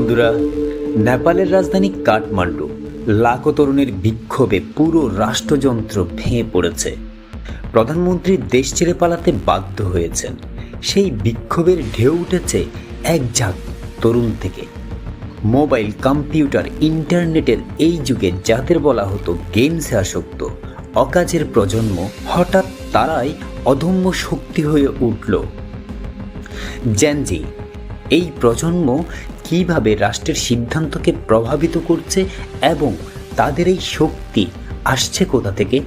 বন্ধুরা, নেপালের রাজধানী কাঠমান্ডু, লাখো তরুণের বিক্ষোভে পুরো রাষ্ট্রযন্ত্র ভেঙে পড়েছে। প্রধানমন্ত্রী দেশ ছেড়ে পালাতে বাধ্য হয়েছেন। সেই বিক্ষোভের ঢেউ উঠেছে এক ঝাঁক তরুণ থেকে। মোবাইল, কম্পিউটার, ইন্টারনেটের এই যুগে যাদের বলা হতো গেমসে আসক্ত, অকাজের প্রজন্ম হঠাৎ তারাই অদম্য শক্তি হয়ে উঠল। জ্যানজি এই প্রজন্ম কীভাবে রাষ্ট্রের সিদ্ধান্তকে প্রভাবিত করছে এবং তাদের এই শক্তি আসছে কোথা থেকে?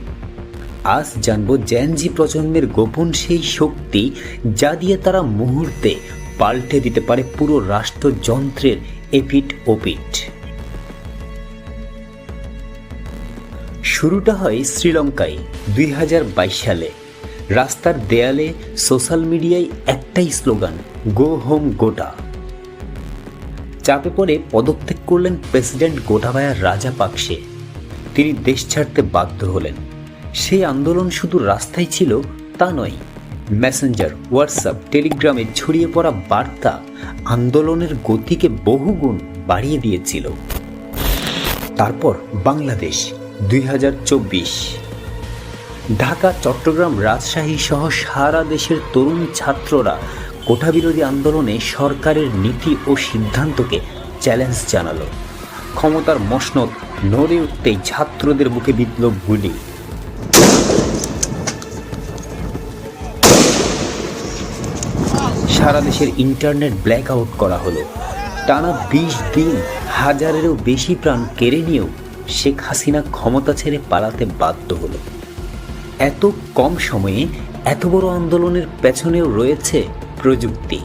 আজ জানব জ্যানজি প্রজন্মের গোপন সেই শক্তি যা দিয়ে তারা মুহূর্তে পাল্টে দিতে পারে পুরো রাষ্ট্রযন্ত্রের এপিট ওপিট শুরুটা হয় শ্রীলঙ্কায় দুই হাজার বাইশ সালে। রাস্তার দেয়ালে সোশ্যাল মিডিয়ায় একটাই স্লোগান গো হোম গোটা চাপে পড়ে পদত্যাগ করলেন প্রেসিডেন্ট গোটাবায়া রাজা পাকসে তিনি দেশ ছাড়তে বাধ্য হলেন। সেই আন্দোলন শুধু রাস্তায় ছিল তা নয়, মেসেঞ্জার, হোয়াটসঅ্যাপ, টেলিগ্রামে ছড়িয়ে পড়া বার্তা আন্দোলনের গতিকে বহুগুণ বাড়িয়ে দিয়েছিল। তারপর বাংলাদেশ, দুই হাজার চব্বিশ। ঢাকা, চট্টগ্রাম রাজশাহী সহ সারা দেশের তরুণ ছাত্ররা কোটাবিরোধী আন্দোলনে সরকারের নীতি ও সিদ্ধান্তকে চ্যালেঞ্জ জানালো। ক্ষমতার মসনদ নড়ে উঠতেই ছাত্রদের বুকে বিপ্লব গুলি। সারা দেশের ইন্টারনেট ব্ল্যাক আউট করা হলো। টানা বিশ দিন হাজারেরও বেশি প্রাণ কেড়ে নিয়েও শেখ হাসিনা ক্ষমতা ছেড়ে পালাতে বাধ্য হলো। এত কম সময়ে এত বড় আন্দোলনের পেছনেও রয়েছে প্রযুক্তি।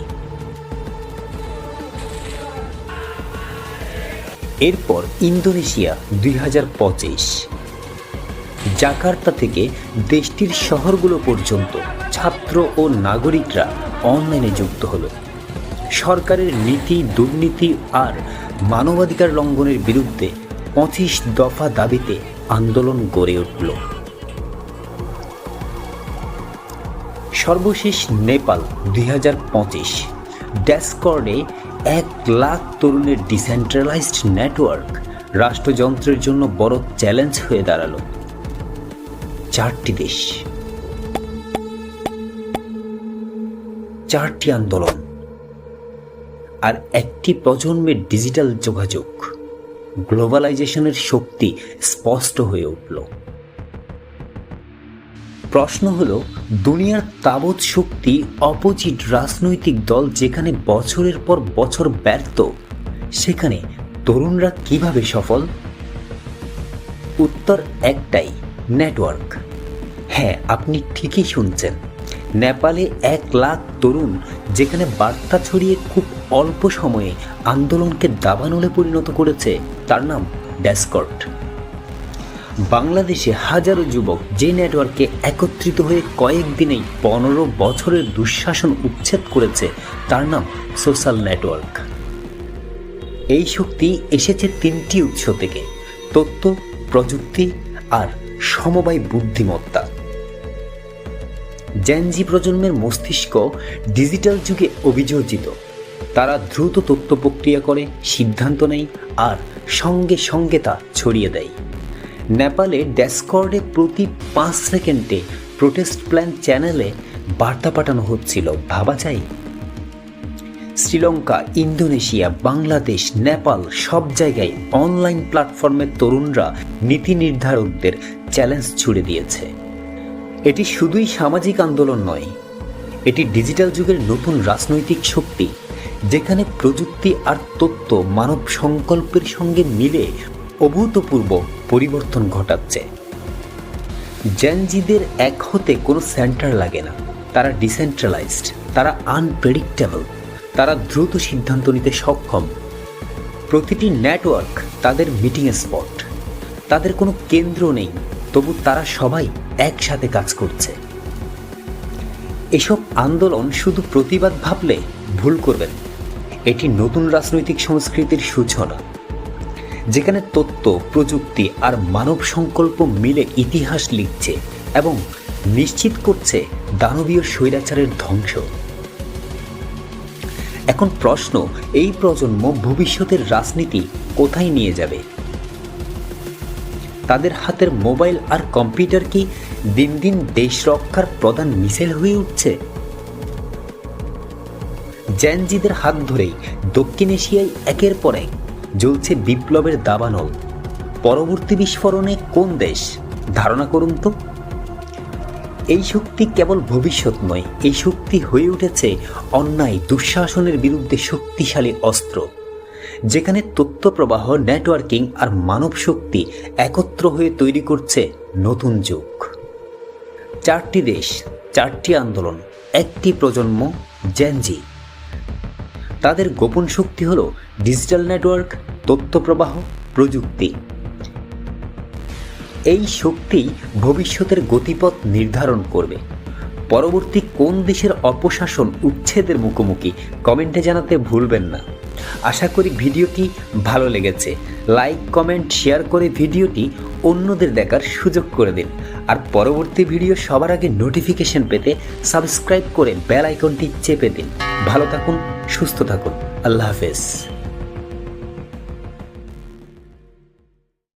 এরপর ইন্দোনেশিয়া দুই হাজার পঁচিশ। জাকার্তা থেকে দেশটির শহরগুলো পর্যন্ত ছাত্র ও নাগরিকরা অনলাইনে যুক্ত হলো। সরকারের নীতি, দুর্নীতি আর মানবাধিকার লঙ্ঘনের বিরুদ্ধে পঁচিশ দফা দাবিতে আন্দোলন গড়ে উঠল। সর্বশেষ নেপাল দুই হাজার পঁচিশ। ড্যাসকর্ডে এক লাখ তরুণের ডিসেন্ট্রালাইজড নেটওয়ার্ক রাষ্ট্রযন্ত্রের জন্য বড় চ্যালেঞ্জ হয়ে দাঁড়াল। চারটি দেশ। চারটি আন্দোলন। আর একটি প্রজন্মের ডিজিটাল যোগাযোগ। গ্লোবালাইজেশনের শক্তি স্পষ্ট হয়ে উঠল। প্রশ্ন হলো, দুনিয়ার তাবৎ শক্তি অপোজিট রাজনৈতিক দল যেখানে বছরের পর বছর ব্যর্থ, সেখানে তরুণরা কীভাবে সফল? উত্তর একটাই নেটওয়ার্ক হ্যাঁ আপনি ঠিকই শুনছেন। নেপালে এক লাখ তরুণ যেখানে বার্তা ছড়িয়ে খুব অল্প সময়ে আন্দোলনকে দাবানলে পরিণত করেছে, তার নাম ড্যাসকর্ট। বাংলাদেশে হাজারো যুবক যে নেটওয়ার্কে একত্রিত হয়ে কয়েকদিনেই পনেরো বছরের দুঃশাসন উচ্ছেদ করেছে, তার নাম সোশ্যাল নেটওয়ার্ক। এই শক্তি এসেছে তিনটি উৎস থেকে তথ্য প্রযুক্তি আর সমবায় বুদ্ধিমত্তা। জ্যানজি প্রজন্মের মস্তিষ্ক ডিজিটাল যুগে অভিযোজিত। তারা দ্রুত তথ্য প্রক্রিয়া করে, সিদ্ধান্ত নেয় আর সঙ্গে সঙ্গে তা ছড়িয়ে দেয়। নেপালে ড্যাসকর্ডে প্রতি পাঁচ সেকেন্ডে প্রোটেস্ট প্ল্যান চ্যানেলে বার্তা পাঠানো হচ্ছিল। ভাবা যায়? শ্রীলঙ্কা, ইন্দোনেশিয়া, বাংলাদেশ, নেপাল সব জায়গায় অনলাইন প্ল্যাটফর্মের তরুণরা নীতি নির্ধারকদের চ্যালেঞ্জ ছুড়ে দিয়েছে। এটি শুধুই সামাজিক আন্দোলন নয়, এটি ডিজিটাল যুগের নতুন রাজনৈতিক শক্তি, যেখানে প্রযুক্তি আর তথ্য মানব সংকল্পের সঙ্গে মিলে অভূতপূর্ব পরিবর্তন ঘটাচ্ছে। জ্যানজিদের এক হতে কোনো সেন্টার লাগে না। তারা ডিসেন্ট্রালাইজড, তারা আনপ্রেডিক্টেবল তারা দ্রুত সিদ্ধান্ত নিতে সক্ষম। প্রতিটি নেটওয়ার্ক তাদের মিটিং স্পট। তাদের কোনো কেন্দ্র নেই, তবু তারা সবাই একসাথে কাজ করছে। এসব আন্দোলন শুধু প্রতিবাদ ভাবলে ভুল করবেন। এটি নতুন রাজনৈতিক সংস্কৃতির সূচনা। যেখানে তথ্য প্রযুক্তি আর মানব সংকল্প মিলে ইতিহাস লিখছে এবং নিশ্চিত করছে দানবীয় স্বৈরাচারের ধ্বংস। এখন প্রশ্ন, এই প্রজন্ম ভবিষ্যতের রাজনীতি কোথায় নিয়ে যাবে? তাদের হাতের মোবাইল আর কম্পিউটার কি দিন দিন দেশ রক্ষার প্রধান মিছিল হয়ে উঠছে? জ্যানজিদের হাত ধরেই দক্ষিণ এশিয়ায় একের পর এক জ্বলছে বিপ্লবের দাবানল। পরবর্তী বিস্ফোরণে কোন দেশ? ধারণা করুন তো। এই শক্তি কেবল ভবিষ্যৎ নয় এই শক্তি হয়ে উঠেছে অন্যায় দুঃশাসনের বিরুদ্ধে শক্তিশালী অস্ত্র, যেখানে তথ্যপ্রবাহ, নেটওয়ার্কিং আর মানব শক্তি একত্র হয়ে তৈরি করছে নতুন যুগ। চারটি দেশ, চারটি আন্দোলন, একটি প্রজন্ম, জেনজি। তাদের গোপন শক্তি হলো ডিজিটাল নেটওয়ার্ক তথ্য প্রবাহ প্রযুক্তি। এই শক্তি ভবিষ্যতের গতিপথ নির্ধারণ করবে। পরবর্তী কোন দেশের অপশাসন উচ্ছেদের মুখোমুখি কমেন্টে জানাতে ভুলবেন না। আশা করি ভিডিওটি ভালো লেগেছে। লাইক কমেন্ট শেয়ার করে ভিডিওটি অন্যদের দেখার সুযোগ করে দিন। আর পরবর্তী ভিডিও সবার আগে নোটিফিকেশন পেতে সাবস্ক্রাইব করে বেল আইকনটি চেপে দিন। ভালো থাকুন, সুস্থ থাকুন। আল্লাহ হাফেজ।